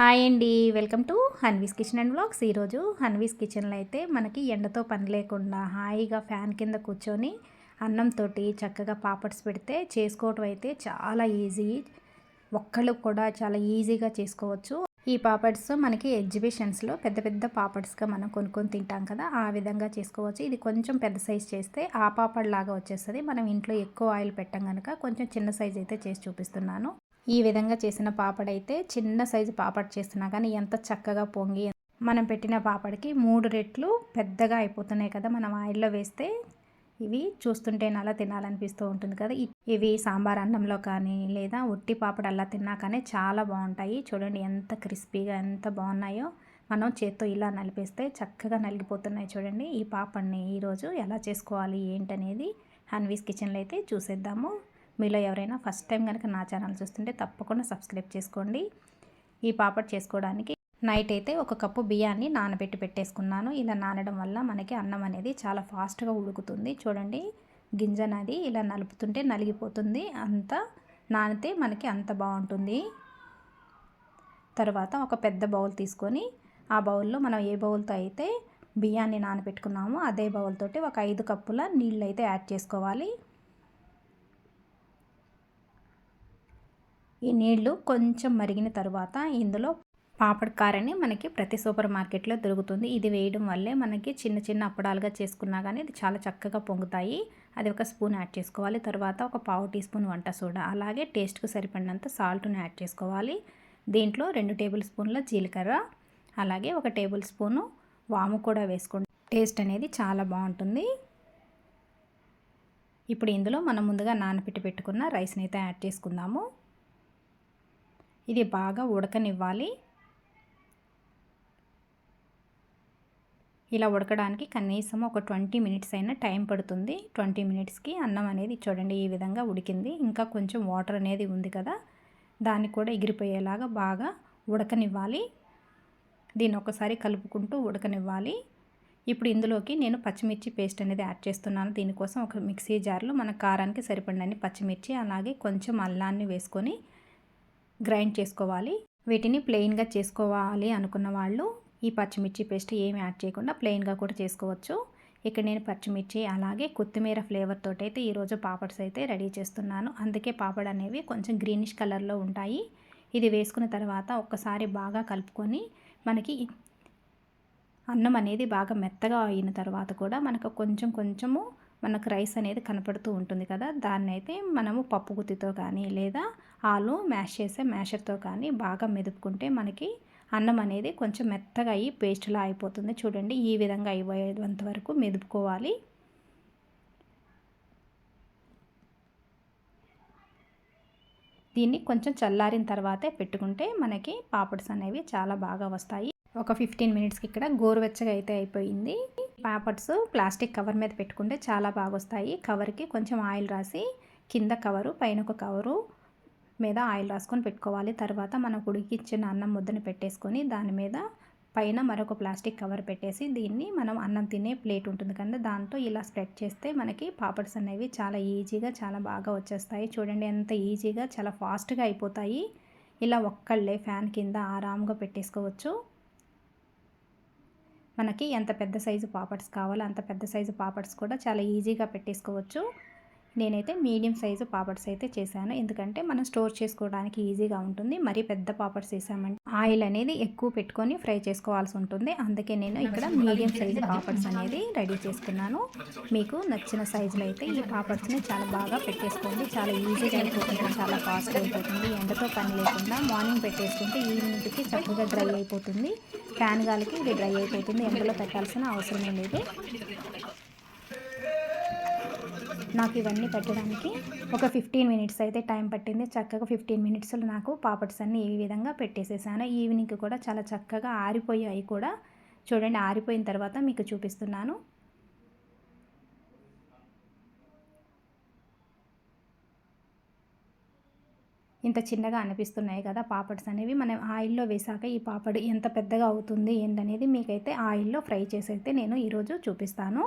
Hi అండి. Welcome to Hanvi's kitchen and blogs ఈరోజు హన్వీస్ కిచెన్లో అయితే మనకి ఎండతో పని లేకుండా హాయిగా ఫ్యాన్ కింద కూర్చొని అన్నంతో చక్కగా పాపడ్స్ పెడితే చేసుకోవటం అయితే చాలా ఈజీ. ఒక్కళ్ళు కూడా చాలా ఈజీగా చేసుకోవచ్చు. ఈ పాపడ్స్ మనకి ఎగ్జిబిషన్స్లో పెద్ద పెద్ద పాపడ్స్గా మనం కొనుక్కొని తింటాం కదా ఆ విధంగా చేసుకోవచ్చు. ఇది కొంచెం పెద్ద సైజ్ చేస్తే ఆ పాపడ్ లాగా వచ్చేస్తుంది. మనం ఇంట్లో ఎక్కువ ఆయిల్ పెట్టం కనుక కొంచెం చిన్న సైజ్ అయితే చేసి చూపిస్తున్నాను. ఈ విధంగా చేసిన పాపడైతే చిన్న సైజు పాపడ్ చేస్తున్నా కానీ ఎంత చక్కగా పొంగి మనం పెట్టిన పాపడికి మూడు రెట్లు పెద్దగా అయిపోతున్నాయి కదా మనం ఆయిల్లో వేస్తే ఇవి చూస్తుంటే అలా తినాలనిపిస్తూ ఉంటుంది కదా. ఇవి సాంబార్ అన్నంలో కానీ లేదా ఉట్టి పాపడ అలా తిన్నా కానీ చాలా బాగుంటాయి. చూడండి ఎంత క్రిస్పీగా ఎంత బాగున్నాయో. మనం చేత్తో ఇలా నలిపేస్తే చక్కగా నలిగిపోతున్నాయి చూడండి. ఈ పాపడిని ఈరోజు ఎలా చేసుకోవాలి ఏంటనేది హన్వీస్ కిచెన్లో అయితే చూసేద్దాము. మీలో ఎవరైనా ఫస్ట్ టైం కనుక నా ఛానల్ చూస్తుంటే తప్పకుండా సబ్స్క్రైబ్ చేసుకోండి. ఈ పాపడ్ చేసుకోవడానికి నైట్ అయితే ఒక కప్పు బియ్యాన్ని నానబెట్టి పెట్టేసుకున్నాను. ఇలా నానడం వల్ల మనకి అన్నం అనేది చాలా ఫాస్ట్గా ఉడుకుతుంది. చూడండి గింజ అనేది ఇలా నలుపుతుంటే నలిగిపోతుంది. అంత నానితే మనకి అంత బాగుంటుంది. తర్వాత ఒక పెద్ద బౌల్ తీసుకొని ఆ బౌల్లో మనం ఏ బౌల్తో అయితే బియ్యాన్ని నానబెట్టుకున్నామో అదే బౌల్ తోటి ఒక ఐదు కప్పుల నీళ్ళు అయితే యాడ్ చేసుకోవాలి. ఈ నీళ్ళు కొంచెం మరిగిన తర్వాత ఇందులో పాపడ్కారని మనకి ప్రతి సూపర్ మార్కెట్లో దొరుకుతుంది. ఇది వేయడం వల్లే మనకి చిన్న చిన్న అప్పడాలుగా చేసుకున్నా కానీ ఇది చాలా చక్కగా పొంగుతాయి. అది ఒక స్పూన్ యాడ్ చేసుకోవాలి. తర్వాత ఒక పావు టీ స్పూన్ వంట సోడా అలాగే టేస్ట్కి సరిపడినంత సాల్ట్ను యాడ్ చేసుకోవాలి. దీంట్లో రెండు టేబుల్ స్పూన్ల జీలకర్ర అలాగే ఒక టేబుల్ స్పూను వాము కూడా వేసుకోండి. టేస్ట్ అనేది చాలా బాగుంటుంది. ఇప్పుడు ఇందులో మనం ముందుగా నానపెట్టి పెట్టుకున్న రైస్ని అయితే యాడ్ చేసుకుందాము. ఇది బాగా ఉడకనివ్వాలి. ఇలా ఉడకడానికి కనీసం ఒక ట్వంటీ మినిట్స్ అయినా టైం పడుతుంది. ట్వంటీ మినిట్స్కి అన్నం అనేది చూడండి ఈ విధంగా ఉడికింది. ఇంకా కొంచెం వాటర్ అనేది ఉంది కదా దాన్ని కూడా ఎగిరిపోయేలాగా బాగా ఉడకనివ్వాలి. దీన్ని ఒకసారి కలుపుకుంటూ ఉడకనివ్వాలి. ఇప్పుడు ఇందులోకి నేను పచ్చిమిర్చి పేస్ట్ అనేది యాడ్ చేస్తున్నాను. దీనికోసం ఒక మిక్సీ జార్లో మన కారానికి సరిపడినన్ని పచ్చిమిర్చి అలాగే కొంచెం అల్లాన్ని వేసుకొని గ్రైండ్ చేసుకోవాలి. వీటిని ప్లెయిన్గా చేసుకోవాలి అనుకున్న వాళ్ళు ఈ పచ్చిమిర్చి పేస్ట్ ఏమి యాడ్ చేయకుండా ప్లెయిన్గా కూడా చేసుకోవచ్చు. ఇక్కడ నేను పచ్చిమిర్చి అలాగే కొత్తిమీర ఫ్లేవర్ తోటి అయితే ఈరోజు పాపడ్స్ అయితే రెడీ చేస్తున్నాను. అందుకే పాపడ్ అనేవి కొంచెం గ్రీనిష్ కలర్లో ఉంటాయి. ఇది వేసుకున్న తర్వాత ఒక్కసారి బాగా కలుపుకొని మనకి అన్నం అనేది బాగా మెత్తగా అయిన తర్వాత కూడా మనకు కొంచెం కొంచెము మనకు రైస్ అనేది కనపడుతూ ఉంటుంది కదా దాన్ని అయితే మనము పప్పు గుత్తితో కానీ లేదా ఆలు మ్యాష్ చేసే మ్యాషర్తో కానీ బాగా మెదుపుకుంటే మనకి అన్నం అనేది కొంచెం మెత్తగా అయ్యి పేస్ట్లా అయిపోతుంది. చూడండి ఈ విధంగా అయిపోయేంత వరకు మెదుపుకోవాలి. దీన్ని కొంచెం చల్లారిన తర్వాతే పెట్టుకుంటే మనకి పాపడ్స్ అనేవి చాలా బాగా వస్తాయి. ఒక ఫిఫ్టీన్ మినిట్స్కి ఇక్కడ గోరువెచ్చగా అయితే అయిపోయింది. పాపడ్స్ ప్లాస్టిక్ కవర్ మీద పెట్టుకుంటే చాలా బాగా వస్తాయి కవర్కి కొంచెం ఆయిల్ రాసి కింద కవరు పైన ఒక కవరు మీద ఆయిల్ రాసుకొని పెట్టుకోవాలి. తర్వాత మనం ఉడికిచ్చిన అన్నం ముద్దని పెట్టేసుకొని దాని మీద పైన మరొక ప్లాస్టిక్ కవర్ పెట్టేసి దీన్ని మనం అన్నం తినే ప్లేట్ ఉంటుంది కదా దాంతో ఇలా స్ప్రెడ్ చేస్తే మనకి పాపడ్స్ అనేవి చాలా ఈజీగా చాలా బాగా వచ్చేస్తాయి. చూడండి ఎంత ఈజీగా చాలా ఫాస్ట్గా అయిపోతాయి. ఇలా ఒక్కళ్ళే ఫ్యాన్ కింద ఆరాముగా పెట్టేసుకోవచ్చు. మనకి ఎంత పెద్ద సైజు పాపడ్స్ కావాలో అంత పెద్ద సైజు పాపడ్స్ కూడా చాలా ఈజీగా పెట్టేసుకోవచ్చు. నేనైతే మీడియం సైజు పాపడ్స్ అయితే చేశాను. ఎందుకంటే మనం స్టోర్ చేసుకోవడానికి ఈజీగా ఉంటుంది. మరీ పెద్ద పాపడ్స్ వేసామంటే ఆయిల్ అనేది ఎక్కువ పెట్టుకొని ఫ్రై చేసుకోవాల్సి ఉంటుంది. అందుకే నేను ఇక్కడ మీడియం సైజు పాపడ్స్ అనేది రెడీ చేసుకున్నాను మీకు నచ్చిన సైజులో అయితే ఈ పాపడ్స్ని చాలా బాగా పెట్టేసుకోండి. చాలా ఈజీగా అయిపోతుంది. చాలా ఫాస్ట్ అయిపోతుంది. ఎండతో పని లేకుండా మార్నింగ్ పెట్టేసుకుంటే ఈవినింగ్కి చక్కగా డ్రై అయిపోతుంది. ఫ్యాన్ గాలికి ఇది డ్రై అయిపోతుంది. ఎండలో పెట్టాల్సిన అవసరం లేదు. నాకు ఇవన్నీ పెట్టడానికి ఒక ఫిఫ్టీన్ మినిట్స్ అయితే టైం పట్టింది. చక్కగా ఫిఫ్టీన్ మినిట్స్లో నాకు పాపడ్స్ అన్నీ ఈ విధంగా పెట్టేసేసాను. ఈవినింగ్ కూడా చాలా చక్కగా ఆరిపోయాయి కూడా. చూడండి ఆరిపోయిన తర్వాత మీకు చూపిస్తున్నాను. ఇంత చిన్నగా అనిపిస్తున్నాయి కదా పాపడ్స్ అనేవి. మనం ఆయిల్లో వేసాక ఈ పాపడ్ ఎంత పెద్దగా అవుతుంది ఏంటనేది మీకైతే ఆయిల్లో ఫ్రై చేసి అయితే నేను ఈరోజు చూపిస్తాను.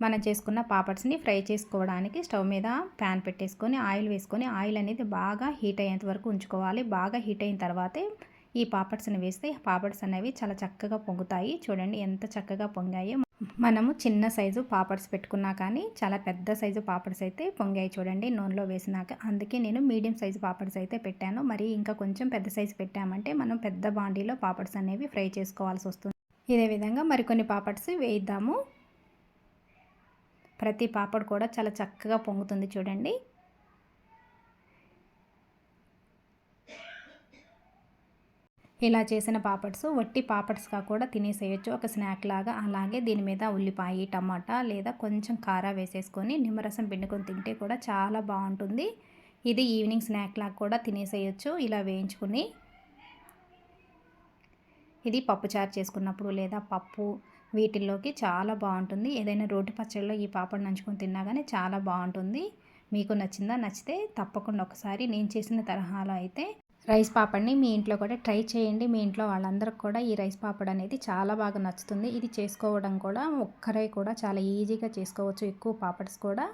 మనం చేసుకున్న పాపడ్స్ని ఫ్రై చేసుకోవడానికి స్టవ్ మీద ప్యాన్ పెట్టేసుకొని ఆయిల్ వేసుకొని ఆయిల్ అనేది బాగా హీట్ అయ్యేంత వరకు ఉంచుకోవాలి. బాగా హీట్ అయిన తర్వాతే ఈ పాపడ్స్ని వేస్తే పాపడ్స్ అనేవి చాలా చక్కగా పొంగుతాయి. చూడండి ఎంత చక్కగా పొంగాయో. మనము చిన్న సైజు పాపడ్స్ పెట్టుకున్నా కానీ చాలా పెద్ద సైజు పాపడ్స్ అయితే పొంగాయి చూడండి నూనెలో వేసినాక. అందుకే నేను మీడియం సైజు పాపడ్స్ అయితే పెట్టాను. మరి ఇంకా కొంచెం పెద్ద సైజు పెట్టామంటే మనం పెద్ద బాండీలో పాపడ్స్ అనేవి ఫ్రై చేసుకోవాల్సి వస్తుంది. ఇదే విధంగా మరికొన్ని పాపడ్స్ వేయిద్దాము ప్రతి పాపడ్ కూడా చాలా చక్కగా పొంగుతుంది చూడండి. ఇలా చేసిన పాపడ్స్ వట్టి పాపడ్స్గా కూడా తినేసేయచ్చు. ఒక స్నాక్ లాగా అలాగే దీని మీద ఉల్లిపాయ టమాటా లేదా కొంచెం కారా వేసేసుకొని నిమ్మరసం పిండుకొని తింటే కూడా చాలా బాగుంటుంది. ఇది ఈవినింగ్ స్నాక్ లాగా కూడా తినేసేయచ్చు. ఇలా వేయించుకుని ఇది పప్పు చారు చేసుకున్నప్పుడు లేదా పప్పు వీటిల్లోకి చాలా బాగుంటుంది. ఏదైనా రోటి పచ్చడిలో ఈ పాపడ్ నంచుకొని తిన్నా కానీ చాలా బాగుంటుంది. మీకు నచ్చిందా నచ్చితే తప్పకుండా ఒకసారి నేను చేసిన తరహాలో అయితే రైస్ పాపడ్ని మీ ఇంట్లో కూడా ట్రై చేయండి. మీ ఇంట్లో వాళ్ళందరికి కూడా ఈ రైస్ పాపడ్ అనేది చాలా బాగా నచ్చుతుంది. ఇది చేసుకోవడం కూడా ఒక్కరే కూడా చాలా ఈజీగా చేసుకోవచ్చు. ఎక్కువ పాపడ్స్ కూడా.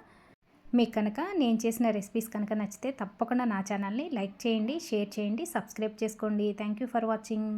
మీకు కనుక నేను చేసిన రెసిపీస్ కనుక నచ్చితే తప్పకుండా నా ఛానల్ని లైక్ చేయండి షేర్ చేయండి సబ్స్క్రైబ్ చేసుకోండి. Thank you for watching.